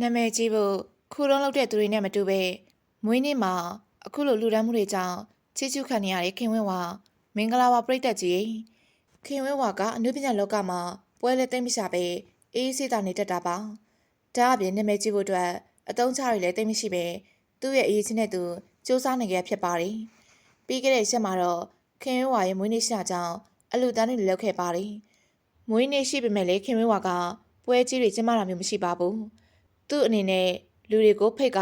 နာမည်ကြီးဖို့ခူတုံးလုပ်တဲ့သူတွေနဲ့မတူပဲမွေးနေ့မှာအခုလိုလူဒန်းမှုတွေကြောင့်ချီးကျူးခံနေရတဲ့ခင်ဝင်းဝါမင်္ဂလာပါပြိတက်ကြီးခင်ဝင်းဝါကအနုပညာလောကမှာပွဲလဲသိမ့်မရှာပဲအေးအေးဆေးသာနေတတ်တာပါဒါအပြင်နာမည်ကြီးဖို့အတွက်အတုံးချတွေလည်းသိမ့်မရှိပဲသူ့ရဲ့အရေးချင်းတဲ့သူစူးစမ်းနေကြဖြစ်ပါတယ်ပြီးခဲ့တဲ့ရက်မှာတော့ခင်ဝင်းဝါရဲ့မွေးနေ့ရှိတာကြောင့်အလူတန်းတွေလောက်ခဲ့ပါတယ်မွေးနေ့ရှိပေမဲ့လေခင်ဝင်းဝါကပွဲကြီးတွေကျင်းပတာမျိုးမရှိပါဘူး သူ့အနေနဲ့လူတွေကိုဖိတ်က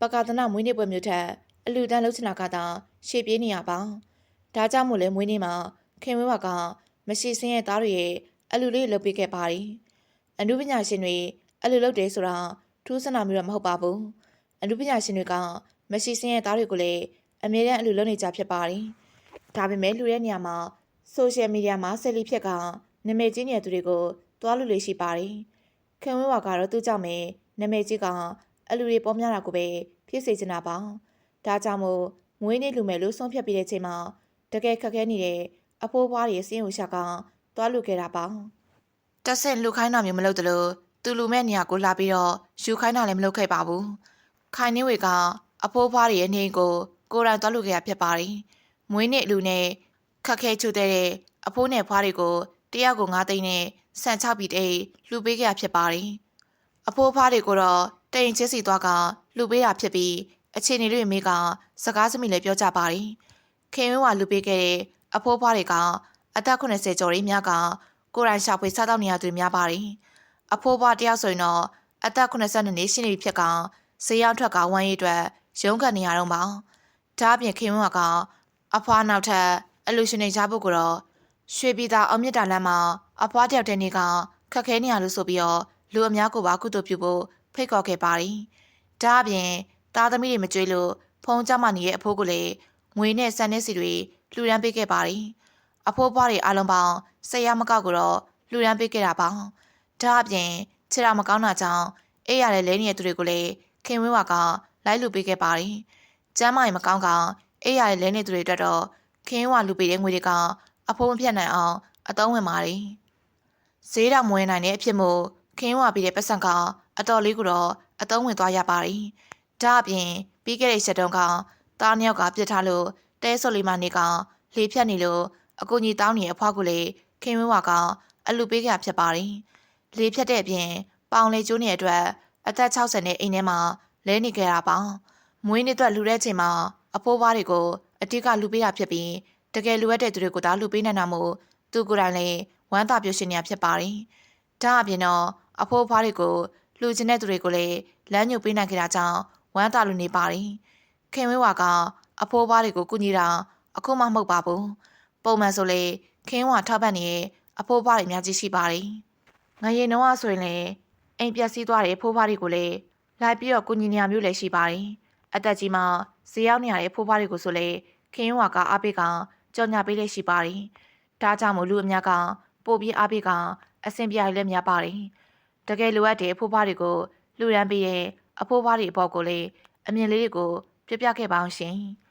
ပကာသနာမွေးနေ့ပွဲမျိုးထက်အလူတန်းလှုပ်ချင်တာကသာရှေ့ပြေးနေရပါဒါကြောင့်မို့လဲမွေးနေ့မှာခင်ဝင်းဝါကမရှိစင်းရဲ့သားတွေရဲ့အလူလေးလှုပ်ပေးခဲ့ပါတယ်အနုပညာရှင်တွေအလူလှုပ်တယ်ဆိုတာထူးဆန်းတာမျိုးတော့မဟုတ်ပါဘူးအနုပညာရှင်တွေကမရှိစင်းရဲ့သားတွေကိုလည်းအမြဲတမ်းအလူလှုပ်နေကြဖြစ်ပါတယ်ဒါပေမဲ့လူတဲ့နေရာမှာဆိုရှယ်မီဒီယာမှာဆယ်လီဖြက်ကနာမည်ကြီးနေတဲ့သူတွေကိုတွားလူလေးရှိပါတယ်ခင်ဝင်းဝါကတော့သူ့ကြောင့်ပဲ နာမည်ကြီးကအလူတွေပေါ်များတာကိုပဲဖြစ်စေချင်တာပါဒါကြောင့်မို့မွေးနေ့လူမယ်လို့ဆုံးဖြတ်ပြီးတဲ့ချိန်မှာတကယ်ခက်ခဲနေတဲ့အဖိုးဖွားတွေစင်းဦးရှာကသွားလူခဲ့တာပါတက်ဆင့်လူခိုင်းတာမျိုးမလုပ်တယ်လို့သူလူမဲ့နေရာကိုလာပြီးတော့ယူခိုင်းတာလည်းမလုပ်ခဲ့ပါဘူးခိုင်နေဝေကအဖိုးဖွားတွေရဲ့နေအိမ်ကိုကိုယ်တိုင်သွားလူခဲ့ရဖြစ်ပါတယ်မွေးနေ့လူနဲ့ခက်ခဲချူတဲ့အဖိုးနဲ့ဖွားတွေကိုတယောက်ကို9သိန်းနဲ့ဆန်ချပြီးတဲ့လူပေးခဲ့ရဖြစ်ပါတယ် အဖိုးဖားတွေကိုတော့တိန်ချစ်စီသွားကလူပေးတာဖြစ်ပြီးအခြေအနေတွေမိကစကားစမိလည်းပြောကြပါတယ်။ခင်ဝင်းဝါလူပေးခဲ့တဲ့အဖိုးဖားတွေကအသက်80ကျော်ရင်းများကကိုယ်တိုင်ရှာဖွေစားတော့နေရသူတွေများပါတယ်။အဖိုးဖားတယောက်ဆိုရင်တော့အသက်82နှစ်ရှိနေပြီဖြစ်ကဈေးရောက်ထွက်ကဝမ်းရည်အတွက်ရုန်းကန်နေရတော့ပါ။ဒါအပြင်ခင်ဝင်းဝါကအဖွားနောက်ထပ်အလူရှင်တွေရဖို့ကိုတော့ရွှေပြည်သာအောင်မြတ်တာလမ်းမှာအဖွားတယောက်တည်းနေကခက်ခဲနေရလို့ဆိုပြီးတော့ လူအများကိုပါကုသိုလ်ပြုဖို့ဖိတ်ခေါ်ခဲ့ပါတယ်။ဒါအပြင်သားသမီးတွေမကြွေးလို့ဖုံးကြမနေရဲ့အဖိုးကိုလည်းငွေနဲ့ဆန်တဲ့စီတွေလှူဒန်းပေးခဲ့ပါတယ်။အဖိုးဘွားတွေအားလုံးပေါင်းဆယ်ရမကောက်ကိုတော့လှူဒန်းပေးခဲ့တာပါ။ဒါအပြင်ခြေတော်မကောင်းတာကြောင့်အေးရတဲ့လဲနေတဲ့သူတွေကိုလည်းခင်ဝင်းဝါကလိုက်လူပေးခဲ့ပါတယ်။ကျမ်းမာရင်မကောင်းကအေးရတဲ့လဲနေသူတွေအတွက်တော့ခင်ဝါလူပေးတဲ့ငွေတွေကအဖိုးမဖြတ်နိုင်အောင်အသုံးဝင်ပါတယ်။ဈေးတော်မွေးနိုင်တဲ့အဖြစ်မို့ ခင်းဝါပြီးတဲ့ပတ်စံကအတော်လေးကိုတော့အသုံးဝင်သွားရပါတယ်။ဒါအပြင်ပြီးခဲ့တဲ့ရက်တုန်းကတားနှစ်ယောက်ကပြစ်ထားလို့တဲဆော်လီမာနေကလေဖြတ်နေလို့အကူကြီးတောင်းနေတဲ့အဖွားကလေးခင်းဝင်းဝါကအလူပေးကြဖြစ်ပါတယ်။လေဖြတ်တဲ့အပြင်ပေါင်လေကျိုးနေတဲ့အတွက်အသက်60နဲ့အိမ်ထဲမှာလဲနေကြတာပါ။မွေးနေ့အတွက်လူတဲ့ချိန်မှာအဖိုးဘွားတွေကိုအတိကလူပေးတာဖြစ်ပြီးတကယ်လူရတဲ့သူတွေကိုဒါလူပေးနိုင်တာမို့သူကိုယ်တိုင်လည်းဝမ်းသာပျော်ရွှင်နေရဖြစ်ပါတယ်။ဒါအပြင်တော့ အဖိုးအဖွားတွေကိုလူချင်းတဲ့သူတွေကိုလည်းလမ်းညွှန်ပေးနိုင်ကြတာကြောင့်ဝမ်းသာလူနေပါတယ်။ခင်ဝင်းဝါကအဖိုးအဖွားတွေကိုကူညီတာအခုမှမဟုတ်ပါဘူး။ပုံမှန်ဆိုလေခင်ဝါထောက်ပံ့နေရဲ့အဖိုးအဖွားတွေအများကြီးရှိပါတယ်။ငရေနှောကဆိုရင်လည်းအိမ်ပျက်စီးသွားတဲ့အဖိုးအဖွားတွေကိုလည်းလိုက်ပြီးတော့ကူညီနေရမျိုးလည်းရှိပါတယ်။အသက်ကြီးမှဈေးရောက်နေရတဲ့အဖိုးအဖွားတွေကိုဆိုလေခင်ဝါကအားပေးကကြော်ညာပေးလည်းရှိပါတယ်။ဒါကြောင့်မို့လူအများကပို့ပြီးအားပေးကအဆင်ပြေရလည်းများပါတယ်။ တကယ်လိုအပ်တဲ့အဖိုးဖွားတွေကိုလူရန်ပေးရဲ့အဖိုးဖွားတွေအပေါ်ကိုလည်းအမြင်လေးတွေကိုပြပြခဲ့ပါအောင်ရှင်။